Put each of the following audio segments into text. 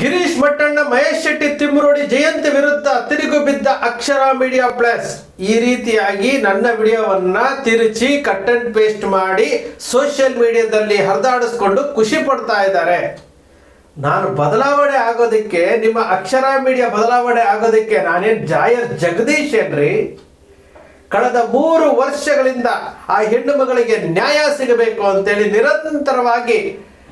ಗಿರೀಶ್ ಮಟ್ಟಣ್ಣ ಮಹೇಶ್ ಶೆಟ್ಟಿ ತಿಮ್ಮರೋಡಿ ಜಯಂತಿ ವಿರುದ್ಧ ತಿರುಗು ಬಿದ್ದ ಅಕ್ಷರ media plus. ಈ ರೀತಿಯಾಗಿ ನನ್ನ ವಿಡಿಯೋವನ್ನ ತಿರುಚಿ ಕಟ್ ಅಂಡ್ ಪೇಸ್ಟ್ ಮಾಡಿ ಸೋಷಿಯಲ್ ಮೀಡಿಯಾದಲ್ಲಿ ಹರಿದಾಡಿಸ್ಕೊಂಡು ಖುಷಿ ಪಡ್ತಾ ಇದ್ದಾರೆ. ನಾನು ಬದಲಾವಣೆ ಆಗೋದಕ್ಕೆ, ನಿಮ್ಮ ಅಕ್ಷರ ಮೀಡಿಯಾ ಬದಲಾವಣೆ ಆಗೋದಕ್ಕೆ ನಾನೇನ್ ಜಾಯರ್ ಜಗದೀಶ್ ಏನ್ರಿ? ಕಳೆದ ಮೂರು ವರ್ಷಗಳಿಂದ ಆ ಹೆಣ್ಣು ಮಗಳಿಗೆ ನ್ಯಾಯ ಸಿಗಬೇಕು ಅಂತೇಳಿ ನಿರಂತರವಾಗಿ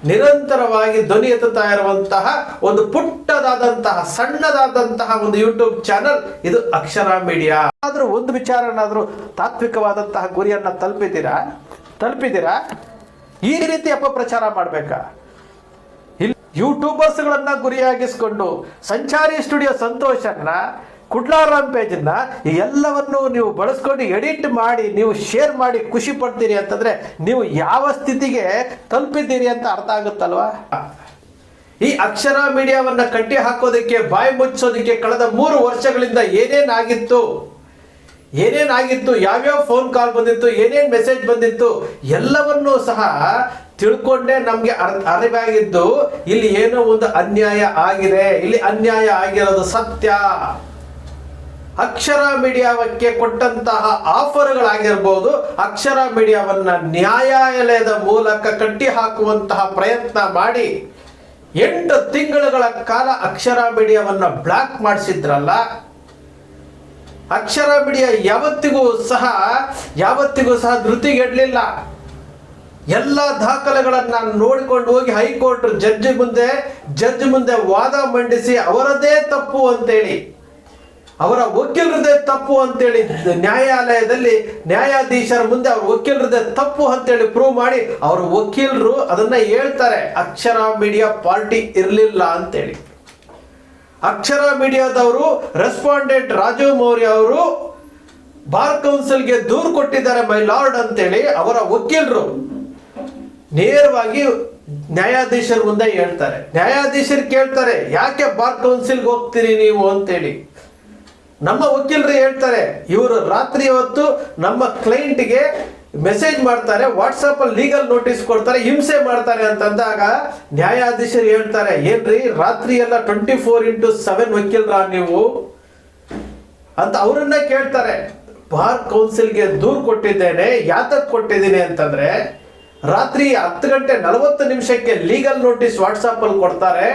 ನಿರಂತರವಾಗಿ ಧ್ವನಿ ಎತ್ತುತ್ತಾ ಇರುವಂತಹ ಒಂದು ಪುಟ್ಟದಾದಂತಹ, ಸಣ್ಣದಾದಂತಹ ಒಂದು ಯೂಟ್ಯೂಬ್ ಚಾನಲ್ ಇದು ಅಕ್ಷರ ಮೀಡಿಯಾ ಆದ್ರೂ ಒಂದು ವಿಚಾರನಾದ್ರೂ ತಾತ್ವಿಕವಾದಂತಹ ಗುರಿಯನ್ನ ತಲುಪಿದಿರಾ ತಲುಪಿದಿರಾ ಈ ರೀತಿ ಅಪಪ್ರಚಾರ ಮಾಡ್ಬೇಕಾ? ಇಲ್ಲಿ ಯೂಟ್ಯೂಬರ್ಸ್ಗಳನ್ನ ಗುರಿಯಾಗಿಸ್ಕೊಂಡು ಸಂಚಾರಿ ಸ್ಟುಡಿಯೋ ಸಂತೋಷನ್ನ ಕುಡ್ಲಾರಾಮ್ ಪೇಜನ್ನ ಎಲ್ಲವನ್ನು ನೀವು ಬಳಸ್ಕೊಂಡು ಎಡಿಟ್ ಮಾಡಿ, ನೀವು ಶೇರ್ ಮಾಡಿ ಖುಷಿ ಪಡ್ತೀರಿ ಅಂತಂದ್ರೆ ನೀವು ಯಾವ ಸ್ಥಿತಿಗೆ ತಲುಪಿದ್ದೀರಿ ಅಂತ ಅರ್ಥ ಆಗುತ್ತಲ್ವಾ? ಈ ಅಕ್ಷರ ಮೀಡಿಯಾವನ್ನ ಕಟ್ಟಿ ಹಾಕೋದಕ್ಕೆ, ಬಾಯಿ ಮುಚ್ಚೋದಕ್ಕೆ ಕಳೆದ ಮೂರು ವರ್ಷಗಳಿಂದ ಏನೇನಾಗಿತ್ತು? ಏನೇನಾಗಿತ್ತು? ಯಾವ್ಯಾವ ಫೋನ್ ಕಾಲ್ ಬಂದಿತ್ತು? ಏನೇನು ಮೆಸೇಜ್ ಬಂದಿತ್ತು? ಎಲ್ಲವನ್ನೂ ಸಹ ತಿಳ್ಕೊಂಡೇ ನಮ್ಗೆ ಅರ್- ಅರಿವಾಗಿದ್ದು, ಇಲ್ಲಿ ಏನೋ ಒಂದು ಅನ್ಯಾಯ ಆಗಿದೆ. ಇಲ್ಲಿ ಅನ್ಯಾಯ ಆಗಿರೋದು ಸತ್ಯ. ಅಕ್ಷರ ಮೀಡಿಯಾವಕ್ಕೆ ಕೊಟ್ಟಂತಹ ಆಫರ್ಗಳಾಗಿರ್ಬೋದು, ಅಕ್ಷರ ಮೀಡಿಯಾವನ್ನ ನ್ಯಾಯಾಲಯದ ಮೂಲಕ ಕಟ್ಟಿ ಹಾಕುವಂತಹ ಪ್ರಯತ್ನ ಮಾಡಿ ಎಂಟು ತಿಂಗಳುಗಳ ಕಾಲ ಅಕ್ಷರ ಮೀಡಿಯಾವನ್ನ ಬ್ಲಾಕ್ ಮಾಡಿಸಿದ್ರಲ್ಲ, ಅಕ್ಷರ ಮೀಡಿಯಾ ಯಾವತ್ತಿಗೂ ಸಹ ಯಾವತ್ತಿಗೂ ಸಹ ಧೃತಿಗೆಡ್ಲಿಲ್ಲ. ಎಲ್ಲ ದಾಖಲೆಗಳನ್ನು ನೋಡಿಕೊಂಡು ಹೋಗಿ ಹೈಕೋರ್ಟ್ ಜಡ್ಜ್ ಮುಂದೆ ಜಡ್ಜ್ ಮುಂದೆ ವಾದ ಮಂಡಿಸಿ ಅವರದೇ ತಪ್ಪು ಅಂತೇಳಿ. ಅವರ ವಕೀಲರದೇ ತಪ್ಪು ಅಂತೇಳಿ ನ್ಯಾಯಾಲಯದಲ್ಲಿ ನ್ಯಾಯಾಧೀಶರ ಮುಂದೆ ಅವ್ರ ವಕೀಲರದೇ ತಪ್ಪು ಅಂತೇಳಿ ಪ್ರೂವ್ ಮಾಡಿ ಅವ್ರ ವಕೀಲರು ಅದನ್ನ ಹೇಳ್ತಾರೆ, ಅಕ್ಷರ ಮೀಡಿಯಾ ಪಾರ್ಟಿ ಇರಲಿಲ್ಲ ಅಂತೇಳಿ. ಅಕ್ಷರ ಮೀಡಿಯಾದವರು ರೆಸ್ಪಾಂಡೆಂಟ್ ರಾಜೀವ್ ಮೌರ್ಯ ಅವರು ಬಾರ್ ಕೌನ್ಸಿಲ್ಗೆ ದೂರು ಕೊಟ್ಟಿದ್ದಾರೆ, ಮೈ ಲಾರ್ಡ್ ಅಂತೇಳಿ ಅವರ ವಕೀಲರು ನೇರವಾಗಿ ನ್ಯಾಯಾಧೀಶರ ಮುಂದೆ ಹೇಳ್ತಾರೆ. ನ್ಯಾಯಾಧೀಶರು ಕೇಳ್ತಾರೆ, ಯಾಕೆ ಬಾರ್ ಕೌನ್ಸಿಲ್ಗೆ ಹೋಗ್ತೀರಿ ನೀವು? ಅಂತೇಳಿ. ನಮ್ಮ ವಕೀಲರು ಹೇಳ್ತಾರೆ, ಇವರು ರಾತ್ರಿ ಹೊತ್ತು ನಮ್ಮ ಕ್ಲೈಂಟ್ಗೆ ಮೆಸೇಜ್ ಮಾಡ್ತಾರೆ ವಾಟ್ಸಪ್ ಅಲ್ಲಿ ಲೀಗಲ್ ನೋಟಿಸ್ ಕೊಡ್ತಾರೆ, ಹಿಂಸೆ ಮಾಡ್ತಾರೆ ಅಂತಂದಾಗ ನ್ಯಾಯಾಧೀಶರು ಹೇಳ್ತಾರೆ, ಏನ್ರಿ ರಾತ್ರಿ ಎಲ್ಲ ಟ್ವೆಂಟಿ ಫೋರ್ ಇಂಟು ಸೆವೆನ್ ವಕೀಲರ ನೀವು? ಅಂತ ಅವರನ್ನ ಕೇಳ್ತಾರೆ, ಬಾರ್ ಕೌನ್ಸಿಲ್ಗೆ ದೂರು ಕೊಟ್ಟಿದ್ದೇನೆ, ಯಾತಕ್ ಕೊಟ್ಟಿದ್ದೀನಿ ಅಂತಂದ್ರೆ, ರಾತ್ರಿ ಹತ್ತು ಗಂಟೆ ನಲವತ್ತು ನಿಮಿಷಕ್ಕೆ ಲೀಗಲ್ ನೋಟಿಸ್ ವಾಟ್ಸಪ್ ಅಲ್ಲಿ ಕೊಡ್ತಾರೆ,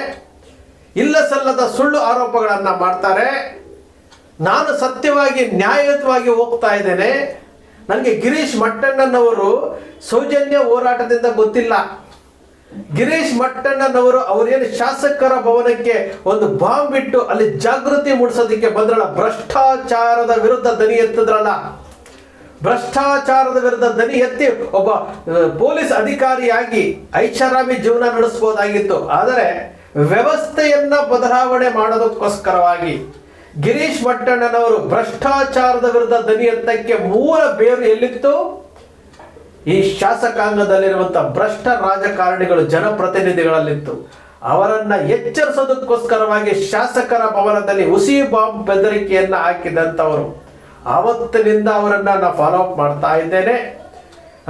ಇಲ್ಲ ಸಲ್ಲದ ಸುಳ್ಳು ಆರೋಪಗಳನ್ನ ಮಾಡ್ತಾರೆ ನಾನು ಸತ್ಯವಾಗಿ, ನ್ಯಾಯಯುತವಾಗಿ ಹೋಗ್ತಾ ಇದ್ದೇನೆ. ನನಗೆ ಗಿರೀಶ್ ಮಟ್ಟಣ್ಣನವರು ಸೌಜನ್ಯ ಹೋರಾಟದಿಂದ ಗೊತ್ತಿಲ್ಲ. ಗಿರೀಶ್ ಮಟ್ಟಣ್ಣನವರು ಅವರೇನು ಶಾಸಕರ ಭವನಕ್ಕೆ ಒಂದು ಬಾಂಬ್ ಬಿಟ್ಟು ಅಲ್ಲಿ ಜಾಗೃತಿ ಮೂಡಿಸೋದಕ್ಕೆ ಬಂದ್ರಲ್ಲ? ಭ್ರಷ್ಟಾಚಾರದ ವಿರುದ್ಧ ದನಿ ಎತ್ತಿದ್ರಲ್ಲ? ಭ್ರಷ್ಟಾಚಾರದ ವಿರುದ್ಧ ದನಿ ಎತ್ತಿ ಒಬ್ಬ ಪೊಲೀಸ್ ಅಧಿಕಾರಿಯಾಗಿ ಐಷಾರಾಮಿ ಜೀವನ ನಡೆಸಬಹುದಾಗಿತ್ತು ಆದರೆ ವ್ಯವಸ್ಥೆಯನ್ನ ಬದಲಾವಣೆ ಮಾಡೋದಕ್ಕೋಸ್ಕರವಾಗಿ ಗಿರೀಶ್ ಭಟ್ಟಣ್ಣನವರು ಭ್ರಷ್ಟಾಚಾರದ ವಿರುದ್ಧ ದನಿ ಎತ್ತಕ್ಕೆ ಮೂಲ ಬೇರು ಎಲ್ಲಿತ್ತು? ಈ ಶಾಸಕಾಂಗದಲ್ಲಿರುವಂತಹ ಭ್ರಷ್ಟ ರಾಜಕಾರಣಿಗಳು ಜನಪ್ರತಿನಿಧಿಗಳಲ್ಲಿತ್ತು. ಅವರನ್ನ ಎಚ್ಚರಿಸೋದಕ್ಕೋಸ್ಕರವಾಗಿ ಶಾಸಕರ ಭವನದಲ್ಲಿ ಹುಸಿ ಬಾಂಬ್ ಬೆದರಿಕೆಯನ್ನ ಹಾಕಿದಂತವರು. ಆವತ್ತಿನಿಂದ ಅವರನ್ನ ನಾನು ಫಾಲೋ ಅಪ್ ಮಾಡ್ತಾ ಇದ್ದೇನೆ.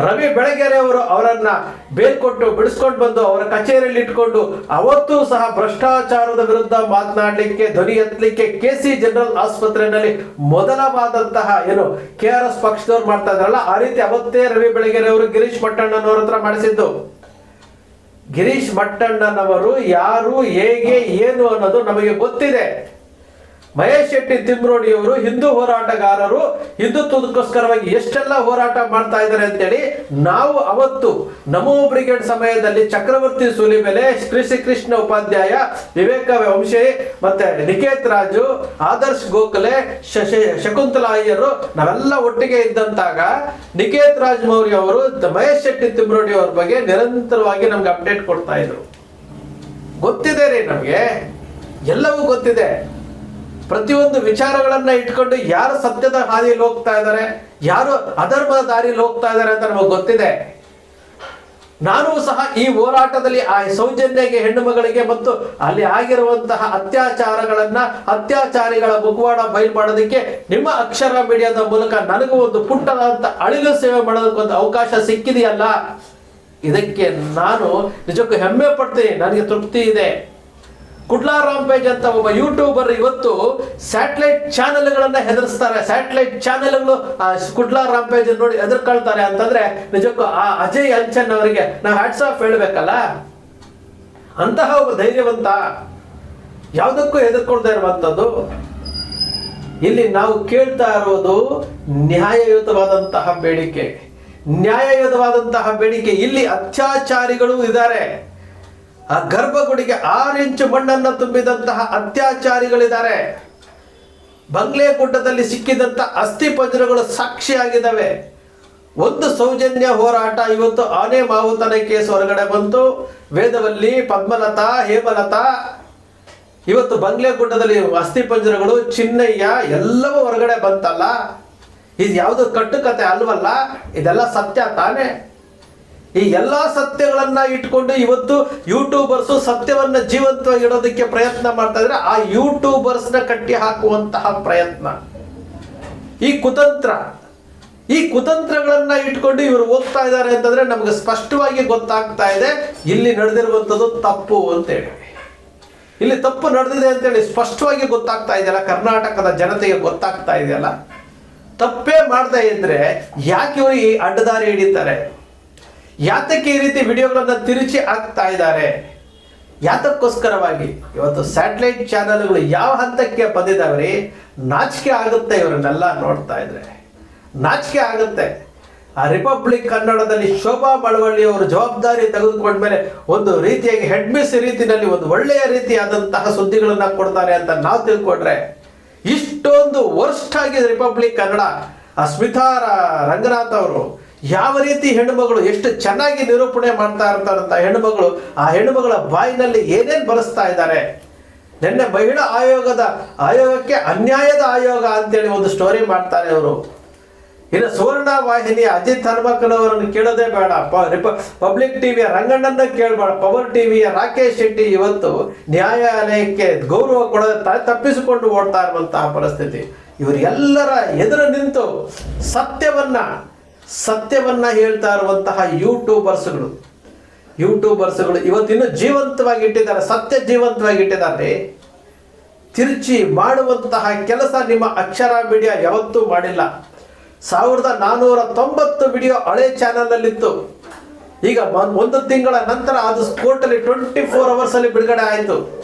ರವಿ ಬೆಳಗೆರೆ ಅವರು ಅವರನ್ನ ಬೇರ್ಕೊಟ್ಟು ಬಿಡಿಸ್ಕೊಂಡು ಬಂದು ಅವರ ಕಚೇರಿಯಲ್ಲಿ ಇಟ್ಕೊಂಡು ಅವತ್ತು ಸಹ ಭ್ರಷ್ಟಾಚಾರದ ವಿರುದ್ಧ ಮಾತನಾಡಲಿಕ್ಕೆ, ಧ್ವನಿ ಎತ್ತಲಿಕ್ಕೆ ಕೆ ಸಿ ಜನರಲ್ ಆಸ್ಪತ್ರೆಯಲ್ಲಿ ಮೊದಲವಾದಂತಹ ಏನು ಕೆ ಆರ್ ಎಸ್ ಪಕ್ಷದವ್ರು ಮಾಡ್ತಾ ಇದ್ರಲ್ಲ ಆ ರೀತಿ ಅವತ್ತೇ ರವಿ ಬೆಳಗೆರೆ ಅವರು ಗಿರೀಶ್ ಮಟ್ಟಣ್ಣನವರ ಹತ್ರ ಮಾಡಿಸಿದ್ದು. ಗಿರೀಶ್ ಮಟ್ಟಣ್ಣನವರು ಯಾರು, ಹೇಗೆ, ಏನು ಅನ್ನೋದು ನಮಗೆ ಗೊತ್ತಿದೆ. ಮಹೇಶ್ ಶೆಟ್ಟಿ ತಿಮ್ರೋಡಿಯವರು ಹಿಂದೂ ಹೋರಾಟಗಾರರು ಹಿಂದುತ್ವದಕ್ಕೋಸ್ಕರವಾಗಿ ಎಷ್ಟೆಲ್ಲ ಹೋರಾಟ ಮಾಡ್ತಾ ಇದ್ದಾರೆ ಅಂತೇಳಿ ನಾವು ಅವತ್ತು ನಮೋ ಬ್ರಿಗೇಡ್ ಸಮಯದಲ್ಲಿ ಚಕ್ರವರ್ತಿ ಸೂಲಿಬೆಲೆ ಶ್ರೀ ಕೃಷ್ಣ ಉಪಾಧ್ಯಾಯ ವಿವೇಕ ವಂಶಿ ಮತ್ತೆ ನಿಕೇತ್ ರಾಜು, ಆದರ್ಶ್ ಗೋಖಲೆ, ಶಶಿ ಶಕುಂತಲಾ ಅಯ್ಯರು ನಾವೆಲ್ಲ ಒಟ್ಟಿಗೆ ಇದ್ದಂತಾಗ ನಿಕೇತ್ ರಾಜ್ ಮೌರ್ಯ ಅವರು ಮಹೇಶ್ ಶೆಟ್ಟಿ ತಿಮ್ರೋಡಿ ಅವ್ರ ಬಗ್ಗೆ ನಿರಂತರವಾಗಿ ನಮ್ಗೆ ಅಪ್ಡೇಟ್ ಕೊಡ್ತಾ ಇದ್ರು. ಗೊತ್ತಿದೆ ರೀ ನಮಗೆ? ಎಲ್ಲವೂ ಗೊತ್ತಿದೆ. ಪ್ರತಿಯೊಂದು ವಿಚಾರಗಳನ್ನ ಇಟ್ಕೊಂಡು ಯಾರು ಸತ್ಯದ ಹಾದಿಯಲ್ಲಿ ಹೋಗ್ತಾ ಇದ್ದಾರೆ, ಯಾರು ಅಧರ್ಮದ ದಾರಿಯಲ್ಲಿ ಹೋಗ್ತಾ ಇದ್ದಾರೆ ಅಂತ ನಮಗೆ ಗೊತ್ತಿದೆ. ನಾನು ಸಹ ಈ ಹೋರಾಟದಲ್ಲಿ ಆ ಸೌಜನ್ಯಗೆ, ಹೆಣ್ಣು ಮಗಳಿಗೆ ಮತ್ತು ಅಲ್ಲಿ ಆಗಿರುವಂತಹ ಅತ್ಯಾಚಾರಗಳನ್ನ, ಅತ್ಯಾಚಾರಿಗಳ ಮುಖವಾಡ ಬಯಲು ಮಾಡೋದಕ್ಕೆ ನಿಮ್ಮ ಅಕ್ಷರ ಮೀಡಿಯಾದ ಮೂಲಕ ನನಗೂ ಒಂದು ಪುಟ್ಟದಂತ ಅಳಿಲು ಸೇವೆ ಮಾಡೋದಕ್ಕೊಂದು ಅವಕಾಶ ಸಿಕ್ಕಿದೆಯಲ್ಲ? ಇದಕ್ಕೆ ನಾನು ನಿಜಕ್ಕೂ ಹೆಮ್ಮೆ ಪಡ್ತೀನಿ. ನನಗೆ ತೃಪ್ತಿ ಇದೆ. ಕುಡ್ಲಾ ರಾಂಪೇಜ್ ಅಂತ ಒಬ್ಬ ಯೂಟ್ಯೂಬರ್ ಇವತ್ತು ಸ್ಯಾಟಲೈಟ್ ಚಾನೆಲ್ಗಳನ್ನ ಹೆದರ್ಸ್ತಾರೆ. ಸ್ಯಾಟಲೈಟ್ ಚಾನೆಲ್ಗಳು ಕುಡ್ಲಾ ರಾಂಪೇಜ್ ನೋಡಿ ಹೆದರ್ಕೊಳ್ತಾರೆ ಅಂತಂದ್ರೆ ನಿಜಕ್ಕೂ ಆ ಅಜಯ್ ಅಂಚನ್ ಅವರಿಗೆ ನಾವು ಹ್ಯಾಟ್ಸ್ ಆಫ್ ಹೇಳ್ಬೇಕಲ್ಲ? ಅಂತಹ ಒಬ್ಬ ಧೈರ್ಯವಂತ ಯಾವುದಕ್ಕೂ ಹೆದರ್ಕೊಳ್ತಾ ಇರುವಂಥದ್ದು ಇಲ್ಲಿ ನಾವು ಕೇಳ್ತಾ ಇರೋದು ನ್ಯಾಯಯುತವಾದಂತಹ ಬೇಡಿಕೆ. ನ್ಯಾಯಯುತವಾದಂತಹ ಬೇಡಿಕೆ. ಇಲ್ಲಿ ಅತ್ಯಾಚಾರಿಗಳು ಇದ್ದಾರೆ. ಆ ಗರ್ಭಗುಡಿಗೆ ಆರು ಇಂಚು ಮಣ್ಣನ್ನು ತುಂಬಿದಂತಹ ಅತ್ಯಾಚಾರಿಗಳಿದ್ದಾರೆ. ಬಂಗ್ಲೆ ಗುಡ್ಡದಲ್ಲಿ ಸಿಕ್ಕಿದಂತ ಅಸ್ಥಿ ಪಂಜರಗಳು ಸಾಕ್ಷಿಯಾಗಿದ್ದಾವೆ. ಒಂದು ಸೌಜನ್ಯ ಹೋರಾಟ ಇವತ್ತು ಆನೆ ಮಾವುತನ ಕೇಸ್ ಹೊರಗಡೆ ಬಂತು. ವೇದವಲ್ಲಿ ಪದ್ಮಲತಾ, ಹೇಮಲತಾ, ಇವತ್ತು ಬಂಗ್ಲೆ ಗುಡ್ಡದಲ್ಲಿ ಅಸ್ಥಿ ಪಂಜರಗಳು, ಚಿನ್ನಯ್ಯ ಎಲ್ಲವೂ ಹೊರಗಡೆ ಬಂತಲ್ಲ. ಇದು ಯಾವುದು ಕಟ್ಟುಕತೆ ಅಲ್ವಲ್ಲ, ಇದೆಲ್ಲ ಸತ್ಯ ತಾನೇ. ಈ ಎಲ್ಲಾ ಸತ್ಯಗಳನ್ನ ಇಟ್ಕೊಂಡು ಇವತ್ತು ಯೂಟ್ಯೂಬರ್ಸ್ ಸತ್ಯವನ್ನ ಜೀವಂತವಾಗಿ ಇಡೋದಕ್ಕೆ ಪ್ರಯತ್ನ ಮಾಡ್ತಾ ಇದ್ರೆ ಆ ಯೂಟ್ಯೂಬರ್ಸ್ನ ಕಟ್ಟಿ ಹಾಕುವಂತಹ ಪ್ರಯತ್ನ. ಈ ಕುತಂತ್ರ. ಈ ಕುತಂತ್ರಗಳನ್ನ ಇಟ್ಕೊಂಡು ಇವರು ಹೋಗ್ತಾ ಇದ್ದಾರೆ ಅಂತಂದ್ರೆ ನಮ್ಗೆ ಸ್ಪಷ್ಟವಾಗಿ ಗೊತ್ತಾಗ್ತಾ ಇದೆ, ಇಲ್ಲಿ ನಡೆದಿರುವಂಥದ್ದು ತಪ್ಪು ಅಂತೇಳಿ. ಇಲ್ಲಿ ತಪ್ಪು ನಡೆದಿದೆ ಅಂತೇಳಿ ಸ್ಪಷ್ಟವಾಗಿ ಗೊತ್ತಾಗ್ತಾ ಇದೆಯಲ್ಲ, ಕರ್ನಾಟಕದ ಜನತೆಗೆ ಗೊತ್ತಾಗ್ತಾ ಇದೆಯಲ್ಲ. ತಪ್ಪೇ ಮಾಡ್ತಾ ಇದ್ರೆ ಯಾಕೆ ಇವರು ಈ ಅಡ್ಡದಾರಿ ಹಿಡಿತಾರೆ? ಯಾತಕ್ಕೆ ಈ ರೀತಿ ವಿಡಿಯೋಗಳನ್ನ ತಿರುಚಿ ಹಾಕ್ತಾ ಇದ್ದಾರೆ? ಯಾತಕ್ಕೋಸ್ಕರವಾಗಿ? ಇವತ್ತು ಸ್ಯಾಟಲೈಟ್ ಚಾನೆಲ್ಗಳು ಯಾವ ಹಂತಕ್ಕೆ ಬಂದಿದ್ದಾವ್ರಿ? ನಾಚಿಕೆ ಆಗುತ್ತೆ ಇವರನ್ನೆಲ್ಲ ನೋಡ್ತಾ ಇದ್ರೆ. ನಾಚಿಕೆ ಆಗುತ್ತೆ. ಆ ರಿಪಬ್ಲಿಕ್ ಕನ್ನಡದಲ್ಲಿ ಶೋಭಾ ಬಳವಳ್ಳಿ ಅವರು ಜವಾಬ್ದಾರಿ ತೆಗೆದುಕೊಂಡ್ಮೇಲೆ ಒಂದು ರೀತಿಯಾಗಿ ಹೆಡ್ಮಿಸ್ ರೀತಿಯಲ್ಲಿ ಒಂದು ಒಳ್ಳೆಯ ರೀತಿಯಾದಂತಹ ಸುದ್ದಿಗಳನ್ನ ಕೊಡ್ತಾರೆ ಅಂತ ನಾವು ತಿಳ್ಕೊಂಡ್ರೆ, ಇಷ್ಟೊಂದು ವರ್ಸ್ಟ್ ಆಗಿದೆ ರಿಪಬ್ಲಿಕ್ ಕನ್ನಡ ಆ ಸ್ಮಿತಾ ರಂಗನಾಥ್ ಅವರು ಯಾವ ರೀತಿ ಹೆಣ್ಣುಮಗಳು ಎಷ್ಟು ಚೆನ್ನಾಗಿ ನಿರೂಪಣೆ ಮಾಡ್ತಾ ಇರ್ತಾರಂತ ಹೆಣ್ಣುಮಗಳು, ಆ ಹೆಣ್ಣುಮಗಳ ಬಾಯಿನಲ್ಲಿ ಏನೇನ್ ಬರೆಸ್ತಾ ಇದ್ದಾರೆ? ನಿನ್ನೆ ಮಹಿಳಾ ಆಯೋಗದ, ಆಯೋಗಕ್ಕೆ ಅನ್ಯಾಯದ ಆಯೋಗ ಅಂತೇಳಿ ಒಂದು ಸ್ಟೋರಿ ಮಾಡ್ತಾರೆ ಅವರು ಇನ್ನು ಸುವರ್ಣ ವಾಹಿನಿ ಅಜಿತ್ ಹನುಮಕ್ಕನವರನ್ನು ಕೇಳೋದೇ ಬೇಡ. ಪಬ್ಲಿಕ್ ಟಿವಿಯ ರಂಗಣ್ಣನ ಕೇಳಬೇಡ. ಪವರ್ ಟಿವಿಯ ರಾಕೇಶ್ ಶೆಟ್ಟಿ ಇವತ್ತು ನ್ಯಾಯಾಲಯಕ್ಕೆ ಗೌರವ ಕೊಡದೆ ತಪ್ಪಿಸಿಕೊಂಡು ಓಡ್ತಾ ಇರುವಂತಹ ಪರಿಸ್ಥಿತಿ. ಇವರೆಲ್ಲರ ಎದುರು ನಿಂತು ಸತ್ಯವನ್ನ ಸತ್ಯವನ್ನ ಹೇಳ್ತಾ ಇರುವಂತಹ ಯೂಟ್ಯೂಬರ್ಸ್ಗಳು. ಯೂಟ್ಯೂಬರ್ಸ್ಗಳು ಇವತ್ತಿನ್ನು ಜೀವಂತವಾಗಿ ಇಟ್ಟಿದ್ದಾರೆ, ಸತ್ಯ ಜೀವಂತವಾಗಿ ಇಟ್ಟಿದ್ದಾರೆ. ತಿರುಚಿ ಮಾಡುವಂತಹ ಕೆಲಸ ನಿಮ್ಮ ಅಕ್ಷರ ಮೀಡಿಯಾ ಯಾವತ್ತೂ ಮಾಡಿಲ್ಲ. ಸಾವಿರದ ನಾನ್ನೂರ ತೊಂಬತ್ತು ವಿಡಿಯೋ ಹಳೆ ಚಾನಲ್ನಲ್ಲಿತ್ತು. ಈಗ ಒಂದ್- ತಿಂಗಳ ನಂತರ ಅದು ಸ್ಪೋರ್ಟಲ್ಲಿ ಟ್ವೆಂಟಿ ಫೋರ್ ಅವರ್ಸ್ ಅಲ್ಲಿ ಬಿಡುಗಡೆ ಆಯಿತು.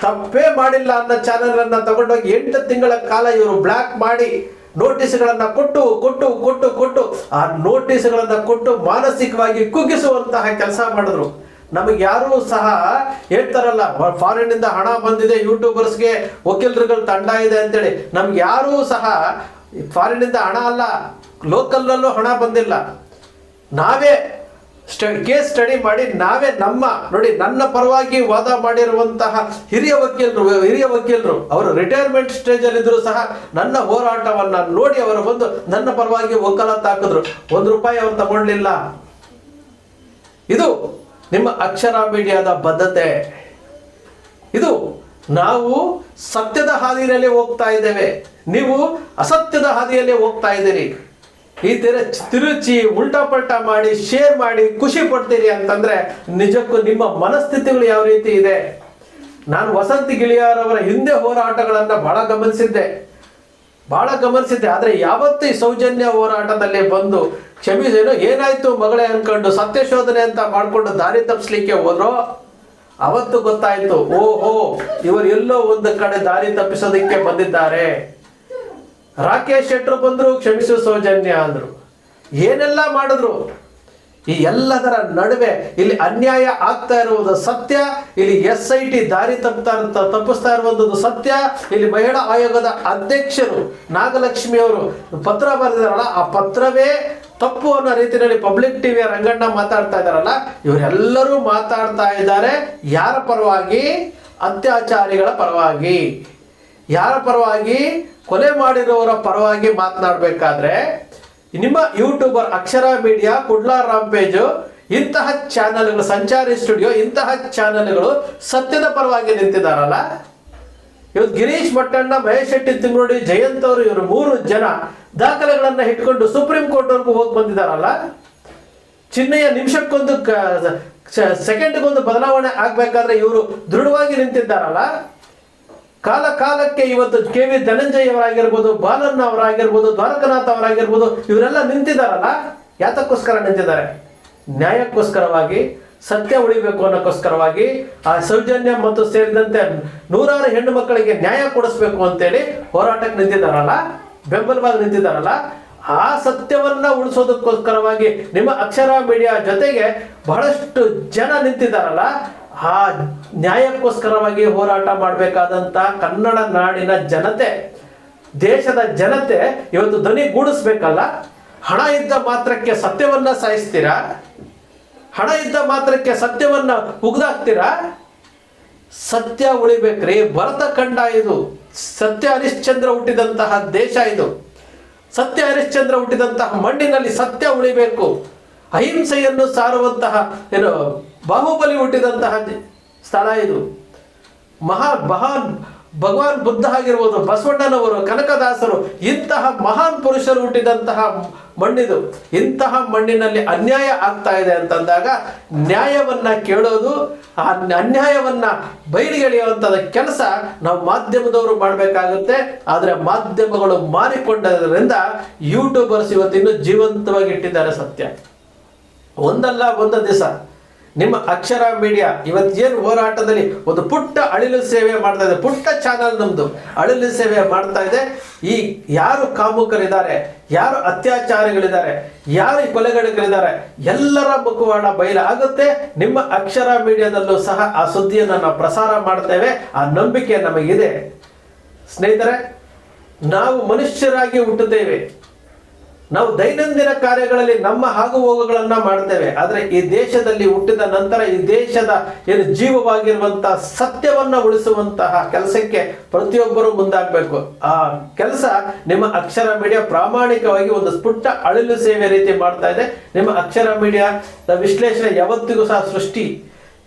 ತಪ್ಪೇ ಮಾಡಿಲ್ಲ ಅನ್ನೋ ಚಾನೆಲ್ ಅನ್ನ ತಗೊಂಡೋಗಿ ಎಂಟು ತಿಂಗಳ ಕಾಲ ಇವರು ಬ್ಲಾಕ್ ಮಾಡಿ ನೋಟಿಸ್ಗಳನ್ನ ಕೊಟ್ಟು ಕೊಟ್ಟು ಕೊಟ್ಟು ಕೊಟ್ಟು, ಆ ನೋಟಿಸ್ಗಳನ್ನ ಕೊಟ್ಟು ಮಾನಸಿಕವಾಗಿ ಕುಗ್ಗಿಸುವಂತಹ ಕೆಲಸ ಮಾಡಿದ್ರು. ನಮಗೆ ಯಾರು ಸಹ ಹೇಳ್ತಾರಲ್ಲ ಫಾರಿನ್ ಇಂದ ಹಣ ಬಂದಿದೆ, ಯೂಟ್ಯೂಬರ್ಸ್ಗೆ ವಕೀಲರುಗಳ ತಂಡ ಇದೆ ಅಂತೇಳಿ. ನಮ್ಗೆ ಯಾರೂ ಸಹ ಫಾರಿನ್ ಇಂದ ಹಣ ಅಲ್ಲ, ಲೋಕಲ್ನಲ್ಲೂ ಹಣ ಬಂದಿಲ್ಲ. ನಾವೇ ಕೇಸ್ ಸ್ಟಡಿ ಮಾಡಿ ನಾವೇ ನಮ್ಮ, ನೋಡಿ ನನ್ನ ಪರವಾಗಿ ವಾದ ಮಾಡಿರುವಂತಹ ಹಿರಿಯ ವಕೀಲರು ಹಿರಿಯ ವಕೀಲರು, ಅವರು ರಿಟೈರ್ಮೆಂಟ್ ಸ್ಟೇಜ್ ಅಲ್ಲಿ ಇದ್ರು ಸಹ ನನ್ನ ಹೋರಾಟವನ್ನ ನೋಡಿ ಅವರು ಬಂದು ನನ್ನ ಪರವಾಗಿ ವಕಾಲತ್ ಹಾಕಿದ್ರು ಒಂದು ರೂಪಾಯಿ ಅವ್ರು ತಗೊಳ್ಳಿಲ್ಲ ಇದು ನಿಮ್ಮ ಅಕ್ಷರ ಮೀಡಿಯಾದ ಬದ್ಧತೆ. ಇದು ನಾವು ಸತ್ಯದ ಹಾದಿಯಲ್ಲಿ ಹೋಗ್ತಾ ಇದ್ದೇವೆ. ನೀವು ಅಸತ್ಯದ ಹಾದಿಯಲ್ಲಿ ಹೋಗ್ತಾ ಇದ್ದೀರಿ. ಈ ತರ ತಿರುಚಿ ಉಲ್ಟಾ ಪಲ್ಟಾ ಮಾಡಿ ಶೇರ್ ಮಾಡಿ ಖುಷಿ ಪಡ್ತೀರಿ ಅಂತಂದ್ರೆ ನಿಜಕ್ಕೂ ನಿಮ್ಮ ಮನಸ್ಥಿತಿಗಳು ಯಾವ ರೀತಿ ಇದೆ? ನಾನು ವಸಂತ ಗಿಳಿಯಾರವರ ಹಿಂದೆ ಹೋರಾಟಗಳನ್ನ ಬಹಳ ಗಮನಿಸಿದ್ದೆ. ಬಹಳ ಗಮನಿಸಿದ್ದೆ. ಆದ್ರೆ ಯಾವತ್ತು ಈ ಸೌಜನ್ಯ ಹೋರಾಟದಲ್ಲಿ ಬಂದು ಕ್ಷಮಿಸೇನು, ಏನಾಯ್ತು ಮಗಳೇ ಅನ್ಕೊಂಡು ಸತ್ಯಶೋಧನೆ ಅಂತ ಮಾಡ್ಕೊಂಡು ದಾರಿ ತಪ್ಪಿಸ್ಲಿಕ್ಕೆ ಹೋದ್ರೋ? ಅವತ್ತು ಗೊತ್ತಾಯ್ತು. ಓಹೋ, ಇವರು ಎಲ್ಲೋ ಒಂದು ಕಡೆ ದಾರಿ ತಪ್ಪಿಸೋದಕ್ಕೆ ಬಂದಿದ್ದಾರೆ. ರಾಕೇಶ್ ಶೆಟ್ಟರು ಬಂದರು, ಕ್ಷಮಿಸು ಸೌಜನ್ಯ ಅಂದ್ರು. ಏನೆಲ್ಲ ಮಾಡಿದ್ರು? ಈ ಎಲ್ಲದರ ನಡುವೆ ಇಲ್ಲಿ ಅನ್ಯಾಯ ಆಗ್ತಾ ಇರುವುದು ಸತ್ಯ, ಇಲ್ಲಿ ಎಸ್ ಐ ಟಿ ದಾರಿ ತಪ್ತಾ ತಪ್ಪಿಸ್ತಾ ಇರುವಂಥದ್ದು ಸತ್ಯ. ಇಲ್ಲಿ ಮಹಿಳಾ ಆಯೋಗದ ಅಧ್ಯಕ್ಷರು ನಾಗಲಕ್ಷ್ಮಿ ಅವರು ಪತ್ರ ಬರೆದಿದಾರಲ್ಲ ಆ ಪತ್ರವೇ ತಪ್ಪು ಅನ್ನೋ ರೀತಿಯಲ್ಲಿ ಪಬ್ಲಿಕ್ ಟಿವಿಯ ರಂಗಣ್ಣ ಮಾತಾಡ್ತಾ ಇದ್ದಾರಲ್ಲ, ಇವರೆಲ್ಲರೂ ಮಾತಾಡ್ತಾ ಇದ್ದಾರೆ. ಯಾರ ಪರವಾಗಿ? ಅತ್ಯಾಚಾರಿಗಳ ಪರವಾಗಿ. ಯಾರ ಪರವಾಗಿ? ಕೊಲೆ ಮಾಡಿರೋರ ಪರವಾಗಿ ಮಾತನಾಡಬೇಕಾದ್ರೆ ನಿಮ್ಮ YouTuber Akshara media Kudla page, ಇಂತಹ ಚಾನೆಲ್ಗಳು, ಸಂಚಾರಿ ಸ್ಟುಡಿಯೋ, ಇಂತಹ ಚಾನೆಲ್ಗಳು ಸತ್ಯದ ಪರವಾಗಿ ನಿಂತಿದ್ದಾರಲ್ಲ? ಇವತ್ತು ಗಿರೀಶ್ ಮಟ್ಟಣ್ಣ, ಮಹೇಶ್ ಶೆಟ್ಟಿ ತಿಂಗಳೋಡಿ ಜಯಂತ್ ಅವರು ಇವರು ಮೂರು ಜನ ದಾಖಲೆಗಳನ್ನ ಇಟ್ಕೊಂಡು ಸುಪ್ರೀಂ ಕೋರ್ಟ್ ಹೋಗಿ ಬಂದಿದ್ದಾರಲ್ಲ? ಚಿನ್ನಯ್ಯ ನಿಮಿಷಕ್ಕೊಂದು ಸೆಕೆಂಡ್ಗೊಂದು ಬದಲಾವಣೆ ಆಗ್ಬೇಕಾದ್ರೆ ಇವರು ದೃಢವಾಗಿ ನಿಂತಿದ್ದಾರಲ್ಲ? ಕಾಲ ಕಾಲಕ್ಕೆ ಇವತ್ತು ಕೆ ವಿ ಧನಂಜಯ್ ಅವರಾಗಿರ್ಬೋದು ಬಾಲನ್ ಅವರಾಗಿರ್ಬೋದು, ದ್ವಾರಕನಾಥ್ ಅವರಾಗಿರ್ಬೋದು, ಇವರೆಲ್ಲ ನಿಂತಿದ್ದಾರಲ್ಲ ಯಾತಕ್ಕೋಸ್ಕರ ನಿಂತಿದ್ದಾರೆ? ನ್ಯಾಯಕ್ಕೋಸ್ಕರವಾಗಿ, ಸತ್ಯ ಉಳಿಬೇಕು ಅನ್ನೋಕ್ಕೋಸ್ಕರವಾಗಿ, ಆ ಸೌಜನ್ಯ ಮತ್ತು ಸೇರಿದಂತೆ ನೂರಾರು ಹೆಣ್ಣು ಮಕ್ಕಳಿಗೆ ನ್ಯಾಯ ಕೊಡಿಸ್ಬೇಕು ಅಂತೇಳಿ ಹೋರಾಟಕ್ಕೆ ನಿಂತಿದ್ದಾರಲ್ಲ ಬೆಂಬಲವಾಗಿ ನಿಂತಿದ್ದಾರಲ್ಲ ಆ ಸತ್ಯವನ್ನ ಉಳಿಸೋದಕ್ಕೋಸ್ಕರವಾಗಿ ನಿಮ್ಮ ಅಕ್ಷರ ಮೀಡಿಯಾ ಜೊತೆಗೆ ಬಹಳಷ್ಟು ಜನ ನಿಂತಿದ್ದಾರಲ್ಲ ಆ ನ್ಯಾಯಕ್ಕೋಸ್ಕರವಾಗಿ ಹೋರಾಟ ಮಾಡಬೇಕಾದಂತ ಕನ್ನಡ ನಾಡಿನ ಜನತೆ, ದೇಶದ ಜನತೆ ಇವತ್ತು ಧ್ವನಿ ಗೂಡಿಸ್ಬೇಕಲ್ಲ? ಹಣ ಇದ್ದ ಮಾತ್ರಕ್ಕೆ ಸತ್ಯವನ್ನ ಸಾಯಿಸ್ತೀರಾ? ಹಣ ಇದ್ದ ಮಾತ್ರಕ್ಕೆ ಸತ್ಯವನ್ನ ಉಗ್ದಾಕ್ತೀರಾ? ಸತ್ಯ ಉಳಿಬೇಕ್ರಿ. ಭರತ ಖಂಡ ಇದು. ಸತ್ಯ ಹರಿಶ್ಚಂದ್ರ ಹುಟ್ಟಿದಂತಹ ದೇಶ ಇದು. ಸತ್ಯ ಹರಿಶ್ಚಂದ್ರ ಹುಟ್ಟಿದಂತಹ ಮಣ್ಣಿನಲ್ಲಿ ಸತ್ಯ ಉಳಿಬೇಕು. ಅಹಿಂಸೆಯನ್ನು ಸಾರುವಂತಹ ಏನು ಬಾಹುಬಲಿ ಹುಟ್ಟಿದಂತಹ ಸ್ಥಳ ಇದು. ಮಹಾ ಮಹಾನ್ ಭಗವಾನ್ ಬುದ್ಧ ಆಗಿರ್ಬೋದು, ಬಸವಣ್ಣನವರು, ಕನಕದಾಸರು, ಇಂತಹ ಮಹಾನ್ ಪುರುಷರು ಹುಟ್ಟಿದಂತಹ ಮಣ್ಣಿದು. ಇಂತಹ ಮಣ್ಣಿನಲ್ಲಿ ಅನ್ಯಾಯ ಆಗ್ತಾ ಇದೆ ಅಂತಂದಾಗ ನ್ಯಾಯವನ್ನ ಕೇಳೋದು, ಆ ಅನ್ಯಾಯವನ್ನ ಬಯಲಿಗೆಳೆಯುವಂಥದ ಕೆಲಸ ನಾವು ಮಾಧ್ಯಮದವರು ಮಾಡಬೇಕಾಗುತ್ತೆ. ಆದರೆ ಮಾಧ್ಯಮಗಳು ಮಾರಿಕೊಂಡದ್ರಿಂದ ಯೂಟ್ಯೂಬರ್ಸ್ ಇವತ್ತಿನ್ನೂ ಜೀವಂತವಾಗಿ ಇಟ್ಟಿದ್ದಾರೆ ಸತ್ಯ. ಒಂದಲ್ಲ ಒಂದು ದಿವಸ. ನಿಮ್ಮ ಅಕ್ಷರ ಮೀಡಿಯಾ ಇವತ್ತೇನು ಹೋರಾಟದಲ್ಲಿ ಒಂದು ಪುಟ್ಟ ಅಳಿಲು ಸೇವೆ ಮಾಡ್ತಾ ಇದೆ, ಪುಟ್ಟ ಚಾನಲ್ ನಮ್ದು ಅಳಿಲು ಸೇವೆ ಮಾಡ್ತಾ ಇದೆ. ಈ ಯಾರು ಕಾಮುಕರಿದ್ದಾರೆ, ಯಾರು ಅತ್ಯಾಚಾರಿಗಳಿದ್ದಾರೆ, ಯಾರು ಕೊಲೆಗಳಿದ್ದಾರೆ ಎಲ್ಲರ ಮುಖವಾಡ ಬಯಲಾಗುತ್ತೆ ನಿಮ್ಮ ಅಕ್ಷರ ಮೀಡಿಯಾದಲ್ಲೂ ಸಹ ಆ ಸುದ್ದಿಯನ್ನು ನಾವು ಪ್ರಸಾರ ಮಾಡ್ತೇವೆ. ಆ ನಂಬಿಕೆ ನಮಗಿದೆ. ಸ್ನೇಹಿತರೆ, ನಾವು ಮನುಷ್ಯರಾಗಿ ಹುಟ್ಟುತ್ತೇವೆ. ನಾವು ದೈನಂದಿನ ಕಾರ್ಯಗಳಲ್ಲಿ ನಮ್ಮ ಆಗು ಹೋಗುಗಳನ್ನ ಮಾಡ್ತೇವೆ. ಆದರೆ ಈ ದೇಶದಲ್ಲಿ ಹುಟ್ಟಿದ ನಂತರ ಈ ದೇಶದ ಏನು ಜೀವವಾಗಿರುವಂತಹ ಸತ್ಯವನ್ನ ಉಳಿಸುವಂತಹ ಕೆಲಸಕ್ಕೆ ಪ್ರತಿಯೊಬ್ಬರು ಮುಂದಾಗಬೇಕು. ಆ ಕೆಲಸ ನಿಮ್ಮ ಅಕ್ಷರ ಮೀಡಿಯಾ ಪ್ರಾಮಾಣಿಕವಾಗಿ ಒಂದು ಪುಟ್ಟ ಅಳಿಲು ಸೇವೆ ರೀತಿ ಮಾಡ್ತಾ ಇದೆ. ನಿಮ್ಮ ಅಕ್ಷರ ಮೀಡಿಯಾ ವಿಶ್ಲೇಷಣೆ ಯಾವತ್ತಿಗೂ ಸಹ ಸೃಷ್ಟಿ